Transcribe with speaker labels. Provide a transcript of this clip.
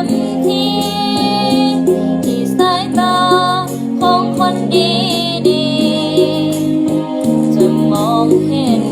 Speaker 1: มที่ที่สายตาของคนดีดีจะมองเห็น